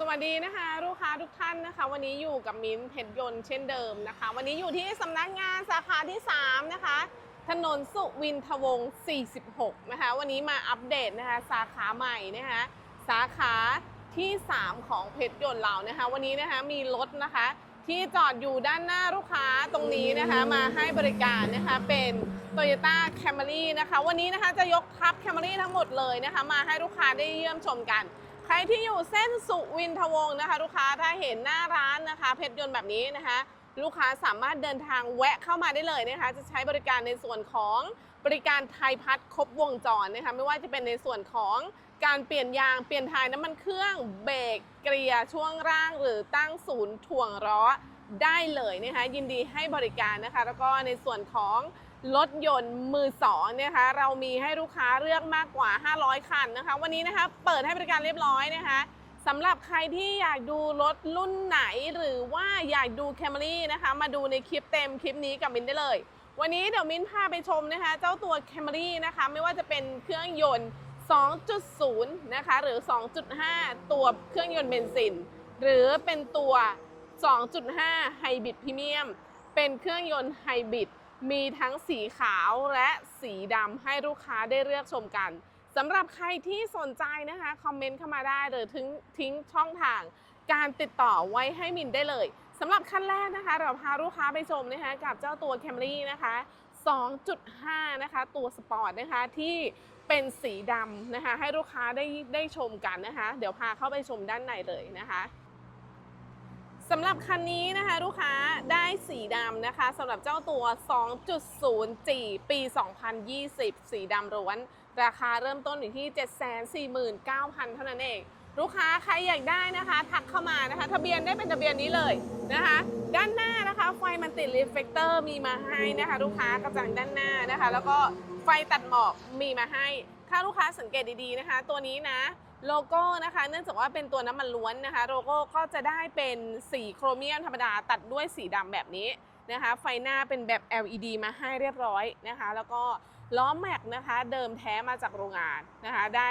สวัสดีนะคะลูกค้าทุกท่านนะคะ วันนี้อยู่กับมิ้นเพชรยนต์เช่นเดิมนะคะ วันนี้อยู่ที่สำนักงานสาขาที่ 3 นะคะ ถนนสุวินทวงศ์ 46 นะคะ วันนี้มาอัปเดตนะคะสาขาใหม่นะคะสาขาที่ 3 ของเพชรยนต์เรานะคะ วันนี้นะคะมีรถนะคะ ที่จอดอยู่ด้านหน้าลูกค้าตรงนี้นะคะ มาให้บริการนะคะเป็น Toyota Camry นะคะ วันนี้นะคะจะยกทัพ Camry ทั้งหมดเลยนะคะ มาให้ลูกค้าได้เยี่ยมชมกัน ใครที่อยู่เส้นสุวินทวงศ์นะคะ ลูกค้าถ้าเห็นหน้าร้านนะคะ เพชรยนต์แบบนี้นะคะ ลูกค้าสามารถเดินทางแวะเข้ามาได้เลยนะคะ จะใช้บริการในส่วนของบริการไทยพัฒน์ครบวงจรนะคะไม่ว่าจะเป็นในส่วนของการเปลี่ยนยางเปลี่ยนถ่ายน้ำมันเครื่องเบรกเกลียร์ช่วงร่าง หรือตั้งศูนย์ถ่วงล้อได้เลยนะคะยินดีให้บริการนะคะ แล้วก็ในส่วนของ รถยนต์มือสองนะคะ เรามีให้ลูกค้าเลือกมากกว่า 500 คันนะคะ วันนี้นะคะเปิดให้บริการเรียบร้อยนะคะสำหรับใครที่อยากดูรถรุ่นไหนหรือว่าอยากดู Camry นะคะ มาดูในคลิปเต็มคลิปนี้กับมินได้เลย วันนี้เดี๋ยวมินพาไปชมนะคะ เจ้าตัว Camry นะคะ ไม่ว่าจะเป็นเครื่องยนต์ 2.0 นะคะ หรือ 2.5 ตัวเครื่องยนต์เบนซิน หรือเป็นตัว 2.5 ไฮบริดพรีเมียม เป็นเครื่องยนต์ไฮบริด มีทั้งสีขาวและสีดำให้ลูกค้าได้เลือกชมกันสำหรับใครที่สนใจนะคะคอมเมนต์เข้ามาได้หรือทิ้งทิ้งช่องทาง การติดต่อไว้ให้มินได้เลยสำหรับขั้นแรกนะคะ เราพาลูกค้าไปชมนะคะกับเจ้าตัว Camry นะคะ 2.5 นะคะ ตัวสปอร์ตนะคะที่เป็นสีดำนะคะ ให้ลูกค้าได้ได้ชมกันนะคะ เดี๋ยวพาเข้าไปชมด้านในเลยนะคะ สำหรับคันนี้นะคะลูกค้าได้สีดำนะคะสำหรับเจ้าตัว 2.0G ปี 2020 สีดำล้วน ราคาเริ่มต้นอยู่ที่ 749,000 เท่านั้นเอง ลูกค้าใครอยากได้นะคะทักเข้ามานะคะ ทะเบียนได้เป็นทะเบียนนี้เลยนะคะ ด้านหน้านะคะไฟมันติดรีเฟกเตอร์มีมาให้นะคะ ลูกค้ากระจังด้านหน้านะคะ แล้วก็ไฟตัดหมอกมีมาให้ ถ้าลูกค้าสังเกตดีๆนะคะ ตัวนี้นะ โลโก้นะคะ เนื่องจากว่าเป็นตัวน้ำมันล้วนนะคะ โลโก้ก็จะได้เป็นสีโครเมียมธรรมดาตัดด้วยสีดำแบบนี้นะคะ ไฟหน้าเป็นแบบ LED มาให้เรียบร้อยนะคะ แล้วก็ล้อแม็กนะคะเดิมแท้มาจากโรงงานนะคะ ได้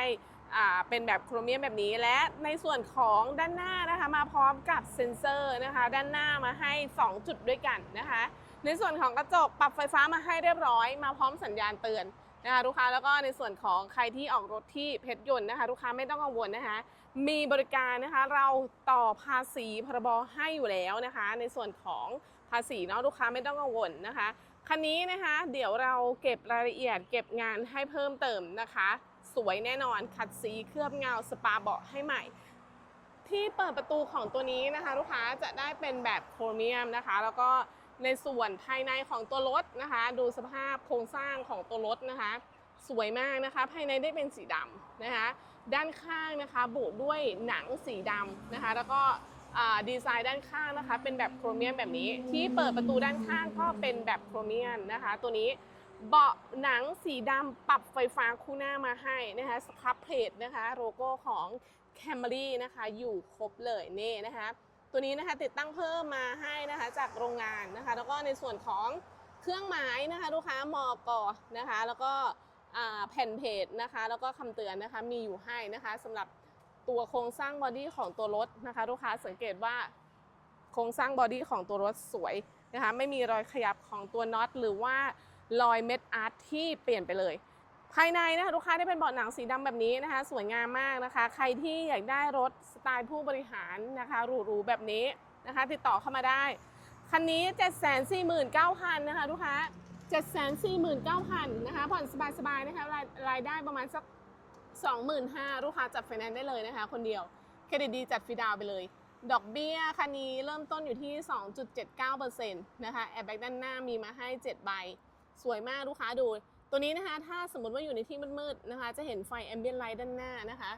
อ่าเป็นแบบโครเมียมแบบนี้ และในส่วนของด้านหน้านะคะ มาพร้อมกับเซ็นเซอร์นะคะ ด้านหน้ามาให้ 2 จุดด้วยกันนะคะ ในส่วนของกระจกปรับไฟฟ้ามาให้เรียบร้อย มาพร้อมสัญญาณเตือน นะคะลูกค้าแล้วก็ในส่วนของใครที่ออกรถที่เพชรยนต์นะคะลูกค้าไม่ต้องกังวลนะคะมีบริการนะคะเราต่อภาษีพรบให้อยู่แล้วนะคะ ในส่วนของภาษีเนาะลูกค้าไม่ต้องกังวลนะคะคันนี้นะคะเดี๋ยวเราเก็บรายละเอียดเก็บงานให้เพิ่มเติมนะคะ สวยแน่นอนขัดสีเคลือบเงาสปาเบาะให้ใหม่ ที่เปิดประตูของตัวนี้นะคะ ลูกค้าจะได้เป็นแบบโครเมียมนะคะ แล้วก็ ในส่วนภายในของตัวรถนะคะ ดูสภาพโครงสร้างของตัวรถนะคะ สวยมากนะคะ ภายในได้เป็นสีดำนะคะ ด้านข้างนะคะบุด้วยหนังสีดำนะคะ แล้วก็ดีไซน์ด้านข้างนะคะ เป็นแบบโครเมียมแบบนี้ ที่เปิดประตูด้านข้างก็เป็นแบบโครเมียมนะคะ ตัวนี้เบาะหนังสีดำปรับไฟฟ้าคู่หน้ามาให้นะคะสครับเพลทนะคะ โลโก้ของ Camry นะคะ อยู่ครบเลยนี่นะคะ ตัวนี้นะคะติดตั้งเพิ่มมาให้นะคะจากโรงงานนะคะ แล้วก็ในส่วนของเครื่องหมายนะคะลูกค้ามอกอนะคะ แล้วก็แผ่นเพจนะคะ แล้วก็คำเตือนนะคะมีอยู่ให้นะคะสำหรับตัวโครงสร้างบอดี้ของตัวรถนะคะลูกค้าสังเกตว่าโครงสร้างบอดี้ของตัวรถสวยนะคะ ไม่มีรอยขยับของตัวน็อตหรือว่ารอยเม็ดอาร์ตที่เปลี่ยนไปเลย ภายในนะคะลูกค้าได้เป็นเบาะหนังสีดำแบบนี้นะคะ สวยงามมากนะคะ ใครที่อยากได้รถสไตล์ผู้บริหารนะคะหรูๆแบบนี้นะคะ ติดต่อเข้ามาได้ คันนี้ 749,000นะคะลูกค้า 749,000นะคะผ่อนสบายๆนะคะรายรายได้ประมาณสัก 25,000ลูกค้าจัดไฟแนนซ์ได้เลยนะคะ คนเดียวเครดิตดีจัดฟรีดาวไปเลย ดอกเบี้ยคันนี้เริ่มต้นอยู่ที่ 2.79%นะคะแอร์แบ็กด้านหน้ามีมาให้ 7 ใบ สวยมากลูกค้าดู ตัวนี้นะคะถ้าสมมติว่าอยู่ในที่มืดๆนะคะ จะเห็นไฟแอมเบียนไลท์ด้านหน้านะคะ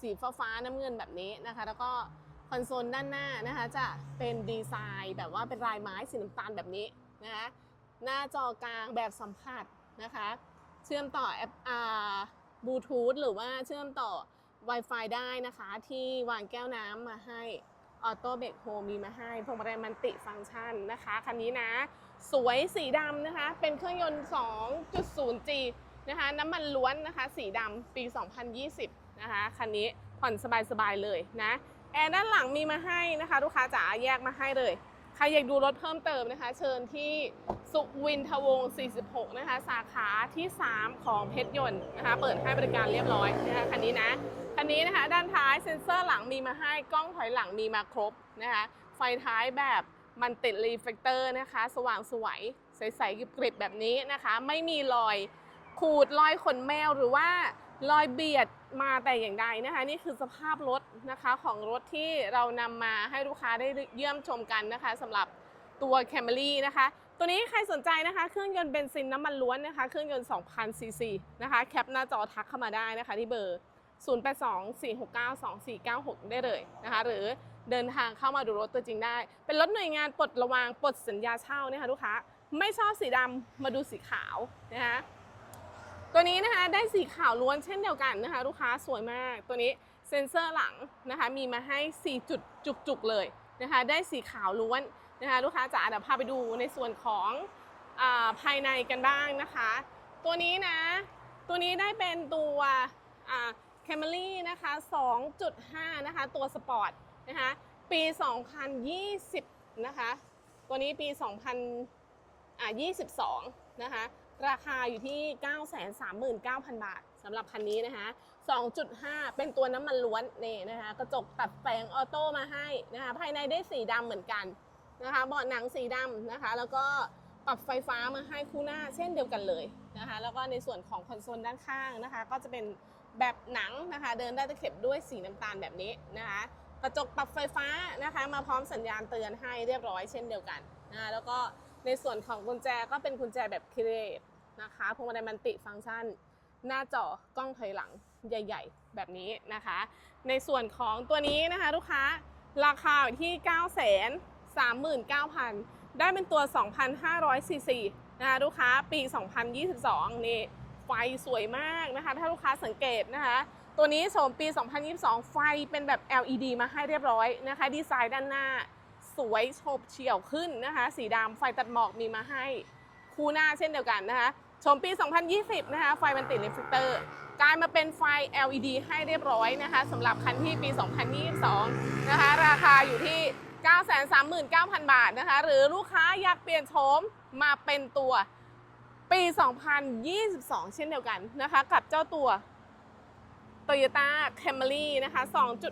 สีฟ้าฟ้าน้ำเงินแบบนี้นะคะ แล้วก็คอนโซลด้านหน้านะคะ จะเป็นดีไซน์แบบว่าเป็นลายไม้สีน้ำตาลแบบนี้นะคะหน้าจอกลางแบบสัมผัสนะคะ เชื่อมต่อแอปอาบลูทูธหรือว่าเชื่อมต่อ Wi-Fi ได้นะคะ ที่วางแก้วน้ำมาให้ ออโต้เบรกโฮมีมาให้พวงมาลัยมันติฟังก์ชันนะคะ คันนี้นะ สวยสีดำนะคะ เป็นเครื่องยนต์ 2.0G นะคะ น้ำมันล้วนนะคะ สีดำปี 2020 นะคะ คันนี้ผ่อนสบายๆเลยนะ แอร์ด้านหลังมีมาให้นะคะ ลูกค้าจ๋าแยกมาให้เลย ใครอยากดูรถเพิ่มเติมนะคะ เชิญที่ สุวินทวงศ์46 นะคะ สาขาที่ 3 ของเพชรยนต์นะคะ เปิดให้บริการเรียบร้อยนะคะคันนี้นะคันนี้นะคะ ด้านท้ายเซ็นเซอร์หลังมีมาให้กล้องถอยหลังมีมาครบนะคะ ไฟท้ายแบบมันติดรีเฟลเตอร์นะคะ สว่างสวยใสๆกริบๆแบบนี้นะคะ ไม่มีรอยขูดรอยขนแมวหรือว่ารอยเบียดมาแต่อย่างใดนะคะ นี่คือสภาพรถนะคะของรถที่เรานำมาให้ลูกค้าได้เยี่ยมชมกันนะคะสำหรับตัว Camry นะคะ ตัวนี้ใครสนใจนะคะ เครื่องยนต์เบนซินน้ำมันล้วนนะคะ เครื่องยนต์ 2,000 ซีซีนะคะ แคปหน้าจอทักเข้ามาได้นะคะ ที่เบอร์ 0824692496 ได้เลยนะคะ หรือเดินทางเข้ามาดูรถตัวจริงได้ เป็นรถหน่วยงานปลดระวางปลดสัญญาเช่านะคะลูกค้า ไม่ชอบสีดำมาดูสีขาวนะคะตัวนี้นะคะได้สีขาวล้วนเช่นเดียวกันนะคะ ลูกค้าสวยมากตัวนี้เซ็นเซอร์หลังนะคะ มีมาให้ 4 จุดจุกๆเลยนะคะ ได้สีขาวล้วน นะคะลูกค้าจ๋าเดี๋ยวพาไปดูในส่วนของอภายในกันบ้างนะคะ ตัวนี้นะ ตัวนี้ได้เป็นตัวแคมรี่นะคะ 2.5 นะคะ ตัวสปอร์ตนะคะ ปี 2020 นะคะ ตัวนี้ปี 2022 นะคะ ราคาอยู่ที่ 939,000 บาทสำหรับคันนี้นะคะ 2.5 เป็นตัวน้ำมันล้วนนี่นะคะ กระจกตัดแต่งออโต้มาให้นะคะ ภายในได้สีดำเหมือนกัน นะคะเบาะหนังสีดำนะคะ แล้วก็ปรับไฟฟ้ามาให้คู่หน้าเช่นเดียวกันเลยนะคะ แล้วก็ในส่วนของคอนโซลด้านข้างนะคะ ก็จะเป็นแบบหนังนะคะ เดินได้ตะเข็บด้วยสีน้ำตาลแบบนี้นะคะ กระจกปรับไฟฟ้านะคะ มาพร้อมสัญญาณเตือนให้เรียบร้อยเช่นเดียวกันนะะแล้วก็ในส่วนของกุญแจก็เป็นกุญแจแบบเครนะคะพวงมาลัยมันติฟังก์ชัน หน้าจอกล้องถอยหลังใหญ่ ๆ แบบนี้นะคะ ในส่วนของตัวนี้นะคะ ลูกค้าราคาอยู่ที่9 3 9 0 0 0 ได้เป็นตัว 2,500ซีซีนะคะลูกค้าปี 2022 นี่ไฟสวยมากนะคะ ถ้าลูกค้าสังเกตนะคะ ตัวนี้โฉมปี 2022 ไฟเป็นแบบ LED มาให้เรียบร้อยนะคะ ดีไซน์ด้านหน้าสวยโฉบเฉี่ยวขึ้นนะคะ สีดำไฟตัดหมอกมีมาให้ คู่หน้าเช่นเดียวกันนะคะชมปี 2020 นะคะ ไฟมันติดเรฟเลเตอร์ กลายมาเป็นไฟ LED ให้เรียบร้อยนะคะสำหรับคันที่ปี 2022 นะคะ ราคาอยู่ที่ 939,000 บาทนะคะ หรือลูกค้าอยากเปลี่ยนโฉมมาเป็นตัวปี 2022 เช่นเดียวกันนะคะ กับเจ้าตัว Toyota Camry นะคะ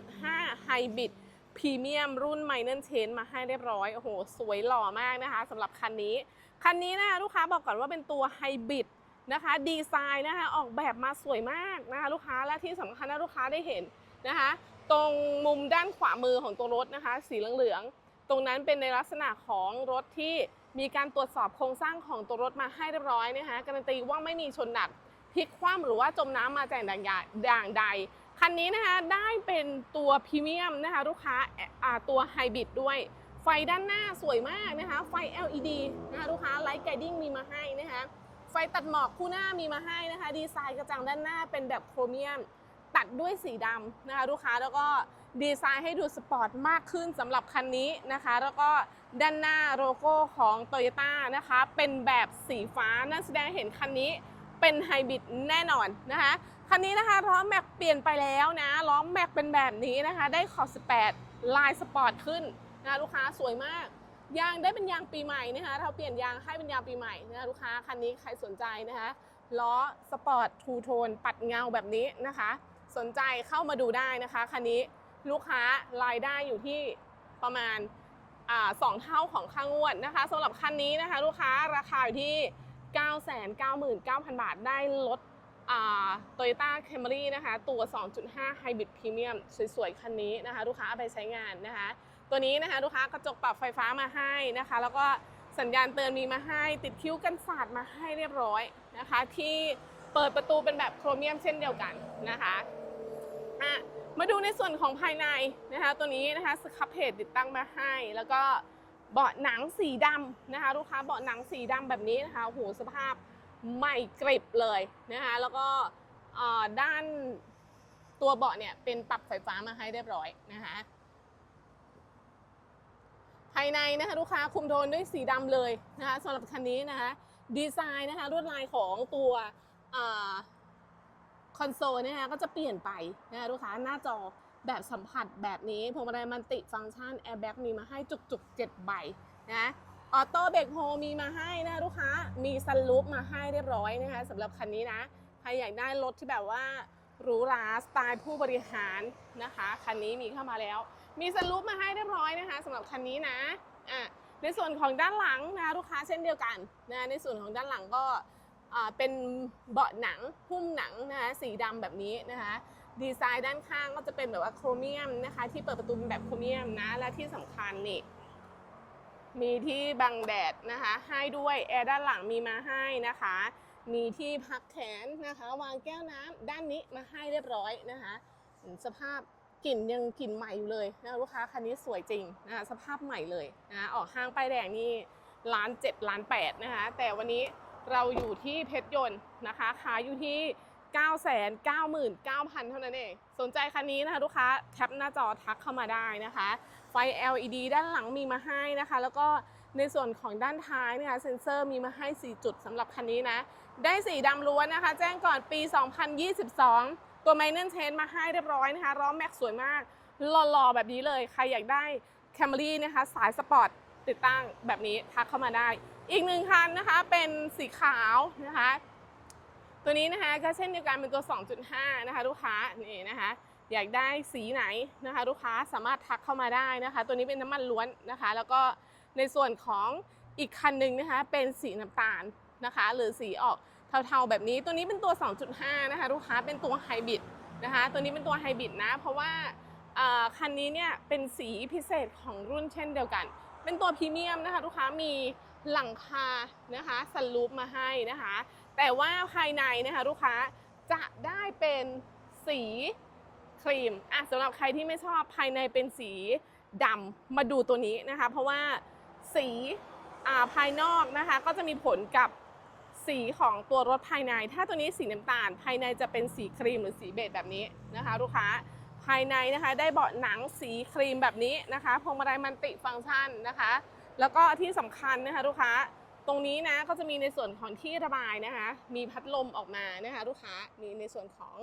2.5 Hybrid พรีเมียมรุ่น Minor Change มาให้เรียบร้อย โอ้โห สวยหล่อมากนะคะสำหรับคันนี้ คันนี้นะลูกค้าบอกก่อนว่าเป็นตัวไฮบริดนะคะดีไซน์นะคะออกแบบมาสวยมากนะคะลูกค้าและที่สำคัญนะลูกค้าได้เห็นนะคะ ตรงมุมด้านขวามือของตัวรถนะคะ สีเหลืองๆตรงนั้นเป็นในลักษณะของรถที่มีการตรวจสอบโครงสร้างของตัวรถมาให้เรียบร้อยนะคะการันตีว่าไม่มีชนหนักพลิกคว่ำหรือว่าจมน้ำมาแต่อย่างใดคันนี้นะคะได้เป็นตัวพรีเมียมนะคะลูกค้าาตัวไฮบริดด้วย ไฟด้านหน้าสวยมากนะคะ ไฟ LED นะคะลูกค้าไลท์ไกดิ้งมีมาให้นะคะไฟตัดหมอกคู่หน้ามีมาให้นะคะ ดีไซน์กระจังด้านหน้าเป็นแบบโครเมียม ตัดด้วยสีดำนะคะลูกค้าแล้วก็ดีไซน์ให้ดูสปอร์ตมากขึ้นสำหรับคันนี้นะคะ แล้วก็ด้านหน้าโลโก้ของ t o y ยต้นะคะ เป็นแบบสีฟ้านั่นแสดงเห็นคันนี้เป็นไฮบริดแน่นอนนะคะคันนี้นะคะล้อแม็กเปลี่ยนไปแล้วนะล้อแม็กเป็นแบบนี้นะคะ ได้ขอบ 18 ลายสปอร์ตขึ้นนะลูกค้าสวยมาก ยางได้เป็นยางปีใหม่นะคะเราเปลี่ยนยางให้เป็นยางปีใหม่นะะลูกค้าคันนี้ใครสนใจนะคะล้อสปอร์ตทูโทนปัดเงาแบบนี้นะคะ สนใจเข้ามาดูได้นะคะคันนี้ลูกค้ารายได้อยู่ที่ประมาณสองเท่าของค่างวดนะคะสำหรับคันนี้นะคะ ลูกค้าราคาอยู่ที่ 999,000 บาทได้รถโตโยต้าแคมรี่นะคะ ตัว 2.5 Hybrid Premium สวยๆ คันนี้นะคะ ลูกค้าเอาไปใช้งานนะคะ ตัวนี้นะคะ ลูกค้ากระจกปรับไฟฟ้ามาให้นะคะ แล้วก็สัญญาณเตือนมีมาให้ ติดคิ้วกันสาดมาให้เรียบร้อยนะคะ ที่เปิดประตูเป็นแบบโครเมียมเช่นเดียวกันนะคะ อะมาดูในส่วนของภายในนะคะตัวนี้นะคะสครับเพจติดตั้งมาให้ แล้วก็เบาะหนังสีดำนะคะลูกค้าเบาะหนังสีดำแบบนี้นะคะโอ้โหสภาพใหม่กริบเลยนะคะแล้วก็ด้านตัวเบาะเนี่ยเป็นปรับไฟฟ้ามาให้เรียบร้อยนะคะภายในนะคะลูกค้าคุมโทนด้วยสีดำเลยนะคะสำหรับคันนี้นะคะดีไซน์นะคะลวดลายของตัว คอนโซลนะคะก็จะเปลี่ยนไปนะลูกค้าหน้าจอแบบสัมผัสแบบนี้พวงมาลัยมันติฟังก์ชันแอร์แบ็กมีมาให้จุกๆ7ใบนะออโต้เบรกโฮมีมาให้นะลูกค้ามีซันลูปมาให้เรียบร้อยนะคะสำหรับคันนี้นะใครอยากได้รถที่แบบว่าหรูหราสไตล์ผู้บริหารนะคะคันนี้มีเข้ามาแล้ว มีสลูปมาให้เรียบร้อยนะคะสำหรับคันนี้นะอะในส่วนของด้านหลังนะลูกค้าเช่นเดียวกันนะในส่วนของด้านหลังก็ เป็นเบาะหนังหุ้มหนังนะคะสีดำแบบนี้นะคะดีไซน์ด้านข้างก็จะเป็นแบบว่าโครเมียมนะคะ ที่เปิดประตูเป็นแบบโครเมียมนะและที่สำคัญนี่มีที่บังแดดนะคะ ให้ด้วยแอร์ด้านหลังมีมาให้นะคะ มีที่พักแขนนะคะ วางแก้วน้ำด้านนี้มาให้เรียบร้อยนะคะ สภาพกลิ่นยังกลิ่นใหม่อยู่เลยนะลูกค้าคันนี้สวยจริงนะคะสภาพใหม่เลยนะออกห้างป้ายแดงนี่ล้านเจ็ดล้านแปดนะคะ แต่วันนี้ เราอยู่ที่เพชรยนต์นะคะขายอยู่ที่ 9 9 9 0 0 0 เท่านั้นเอง สนใจคันนี้นะคะลูกค้าแคปหน้าจอทักเข้ามาได้นะคะ ไฟ LED ด้านหลังมีมาให้นะคะ แล้วก็ในส่วนของด้านท้ายนะคะเซ็นเซอร์มีมาให้ 4 จุดสำหรับคันนี้นะ ได้สีดำล้วนนะคะ แจ้งก่อนปี 2022 ตัวไมเน n เชนมาให้เรียบร้อยนะคะล้อแม็กสวยมากหล่อๆแบบนี้เลย ใครอยากได้ Camry นะคะ สายสปอร์ต ติดตั้งแบบนี้ทักเข้ามาได้ อีกหนึ่งคันนะคะเป็นสีขาวนะคะ ตัวนี้นะคะก็เช่นเดียวกันเป็นตัว 2.5 นะคะ ลูกค้านี่นะคะอยากได้สีไหนนะคะ ลูกค้าสามารถทักเข้ามาได้นะคะ ตัวนี้เป็นน้ำมันล้วนนะคะ แล้วก็ในส่วนของอีกคันหนึ่งนะคะ เป็นสีน้ำตาลนะคะ หรือสีออกเทาๆแบบนี้ตัวนี้เป็นตัว 2.5 นะคะ ลูกค้าเป็นตัวไฮบริดนะคะ ตัวนี้เป็นตัวไฮบริดนะ เพราะว่าคันนี้เนี่ยเป็นสีพิเศษของรุ่นเช่นเดียวกัน เป็นตัวพรีเมียมนะคะลูกค้ามีหลังคานะคะสลูปมาให้นะคะ แต่ว่าภายในนะคะลูกค้าจะได้เป็นสีครีมอะสำหรับใครที่ไม่ชอบภายในเป็นสีดำมาดูตัวนี้นะคะ เพราะว่าสีอ่าภายนอกนะคะ ก็จะมีผลกับสีของตัวรถภายใน ถ้าตัวนี้สีน้ำตาล ภายในจะเป็นสีครีมหรือสีเบจแบบนี้นะคะ ลูกค้า ภายในนะคะได้เบาะหนังสีครีมแบบนี้นะคะพวงมาลัยมันติฟังก์ชันนะคะ แล้วก็ที่สำคัญนะคะลูกค้าตรงนี้นะก็จะมีในส่วนของที่ระบายนะคะ มีพัดลมออกมานะคะลูกค้ามีในส่วนของ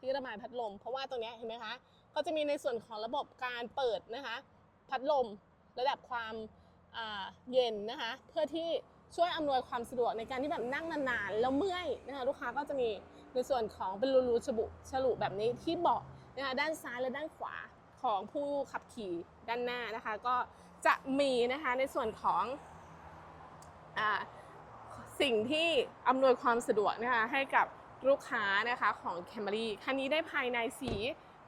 ที่ระบายพัดลม เพราะว่าตรงนี้เห็นไหมคะก็จะมีในส่วนของระบบการเปิดนะคะ พัดลมระดับความเย็นนะคะ เพื่อที่ช่วยอำนวยความสะดวกในการที่แบบนั่งนานๆ แล้วเมื่อยนะคะลูกค้าก็จะมีในส่วนของเป็นรูๆฉบุฉลุแบบนี้ที่เบาะ นะคะด้านซ้ายและด้านขวาของผู้ขับขี่ด้านหน้านะคะ ก็จะมีนะคะในส่วนของอสิ่งที่อำนวยความสะดวกนะคะให้กับลูกค้านะคะของ Camry คันนี้ได้ภายในสี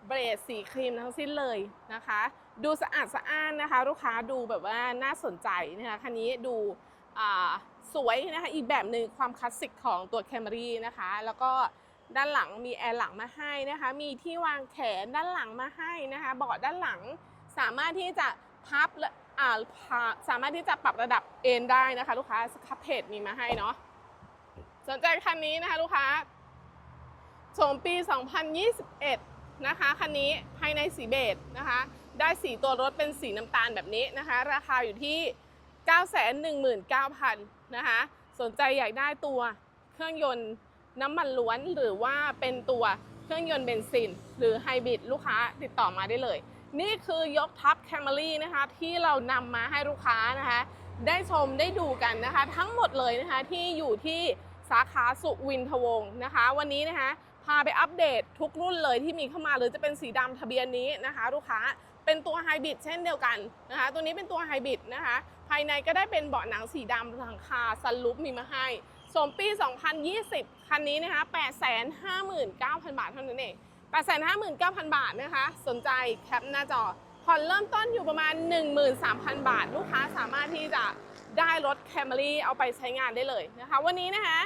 เบรดสีครีมทั้งสิ้นเลยนะคะ ดูสะอาดสะอ้านนะคะ ลูกค้าดูแบบว่าน่าสนใจนะคะคันนี้ดูสวยนะคะอีกแบบหนึ่งความคลาสสิกของตัว Camry นะคะ แล้วก็ ด้านหลังมีแอร์หลังมาให้นะคะ มีที่วางแขนด้านหลังมาให้นะคะเบาะด้านหลังสามารถที่จะพับและอ่าสามารถที่จะปรับระดับเอนได้นะคะ ลูกค้าสครับเพจมีมาให้เนาะสนใจคันนี้นะคะลูกค้าโฉมปี 2021 นะคะคันนี้ภายในสีเบจนะคะ ได้สีตัวรถเป็นสีน้ำตาลแบบนี้นะคะ ราคาอยู่ที่ 919,000 นะคะ สนใจอยากได้ตัวเครื่องยนต์ น้ำมันล้วนหรือว่าเป็นตัวเครื่องยนต์เบนซิน หรือไฮบริดลูกค้าติดต่อมาได้เลย นี่คือยกทัพ Camry นะคะที่เรานำมาให้ลูกค้านะคะ ได้ชมได้ดูกันนะคะ ทั้งหมดเลยนะคะที่อยู่ที่สาขาสุวินทวงศ์นะคะ วันนี้นะคะพาไปอัปเดตทุกรุ่นเลยที่มีเข้ามาหรือจะเป็นสีดำทะเบียนนี้นะคะ ลูกค้าเป็นตัวไฮบริดเช่นเดียวกันนะคะ ตัวนี้เป็นตัวไฮบริดนะคะ ภายในก็ได้เป็นเบาะหนังสีดำหลังคาซันลูปมีมาให้ สมปี 2020 คันนี้นะคะ 859,000 บาทเท่านั้นเอง 859,000 บาทนะคะ สนใจแคปหน้าจอ ผ่อนเริ่มต้นอยู่ประมาณ 13,000 บาท ลูกค้าสามารถที่จะได้รถ Camry เอาไปใช้งานได้เลยนะคะ วันนี้นะคะ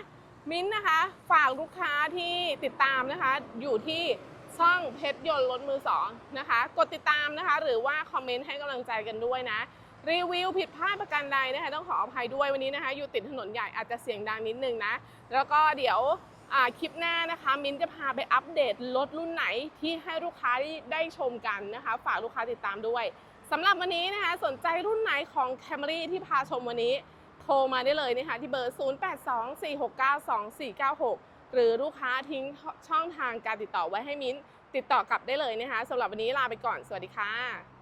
มิ้นนะคะ ฝากลูกค้าที่ติดตามนะคะ อยู่ที่ช่องเพชรยนต์รถมือสองนะคะ กดติดตามนะคะ หรือว่าคอมเมนต์ให้กำลังใจกันด้วยนะ รีวิวผิดพลาดประการใดนะคะต้องขออภัยด้วยวันนี้นะคะ อยู่ติดถนนใหญ่อาจจะเสียงดังนิดนึงนะ แล้วก็เดี๋ยวคลิปหน้านะคะ มิ้นจะพาไปอัปเดตรถรุ่นไหนที่ให้ลูกค้าได้ได้ชมกันนะคะ ฝากลูกค้าติดตามด้วยสำหรับวันนี้นะคะ สนใจรุ่นไหนของ Camry ที่พาชมวันนี้ โทรมาได้เลยนะคะที่เบอร์ 0824692496 หรือลูกค้าทิ้งช่องทางการติดต่อไว้ให้มิ้นติดต่อกลับได้เลยนะคะสำหรับวันนี้ลาไปก่อน สวัสดีค่ะ